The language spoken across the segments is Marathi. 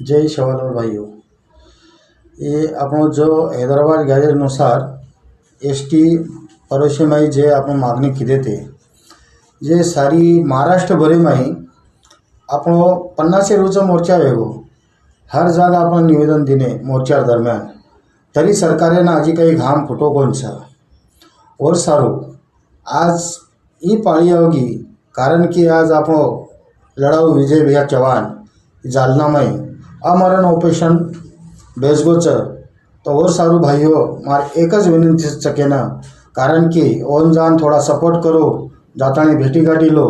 જય સવાલાલ ભાઈઓ એ આપણો જો હૈદરાબાદ जे અનુસાર એસટી की જે जे માગણી કીધી भरे જે સારી મહારાષ્ટ્રભરીમાંही આપણો पन्नासे रोज मोर्चा वेगो हो। हर जागा आपण निवेदन दिने मोर्चा दरम्यान तरी सरकारने आजी काही घाम फुटो कोणचा और सारू आज ई पाळी होगी कारण कि आज आप लड़ाऊ विजय भैया चौहान जालनामय અમરણ ઓપરેશન બેસગો છે તો ઓર સારું ભાઈઓ મારે એક જ વિનંતી છે કે ના કારણ કે ઓન જાન થોડા સપોર્ટ કરો જાતાણી ભેટી ગાડી લો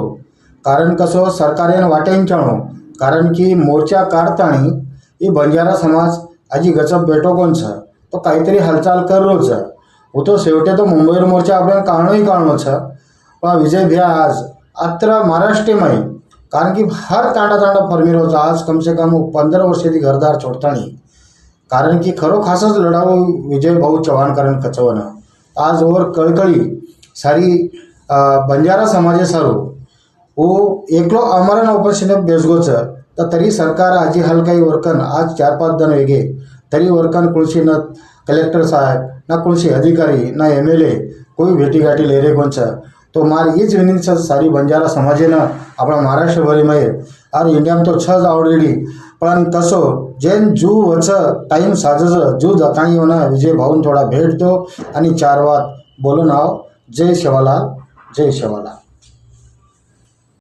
કારણ कसं सरकारेन वाटेन चाणो कारण की मोर्चा काढताणी એ બંજારા સમાજ આજી ગચપ બેઠો કોણ છે તો કાંઈતરી હાલચાલ કરલો છે હું તો છેવટે તો મુંબઈનો મોરચા આપણે કાણોય કાણો છે પણ આ વિજય ભૈયા आज अत्र महाराष्ट्रीयमाही कारण की हर तांडा तांडा ફરવી आज कम से कम पंधरा वर्षे ती घरदार છોડતા નહીં કારણ કે ખરો लढाव विजय भाऊ વિજય ભાऊ आज और कळकळी सारी बंजारा समाजे सारू ओ एकलो अमरण ऑपरेशन बेसगोचं तर तरी सरकार आजी हलकाई वर्कन आज चार पाच जण वेगे। तरी वर्कन कुळशी न कलेक्टर साहेब ना कुळशी अधिकारी ना एम एल ए कोई भेटीगाठी लेरे कोणचं તો મારી એ જ વિનંતી છે સારી બંજારા સમાજેને આપણા મહારાષ્ટ્રભરીમાં આર ઇન્ડિયામાં તો છ જ આવડેલી પણ તસો જેન જુ વચ ટાઈમ સાજસ જુ જતાણીઓના વિજય ભાઉન થોડા ભેટ દો आणि चार वाद बोलून आहो जय शेवाला जय शेवाला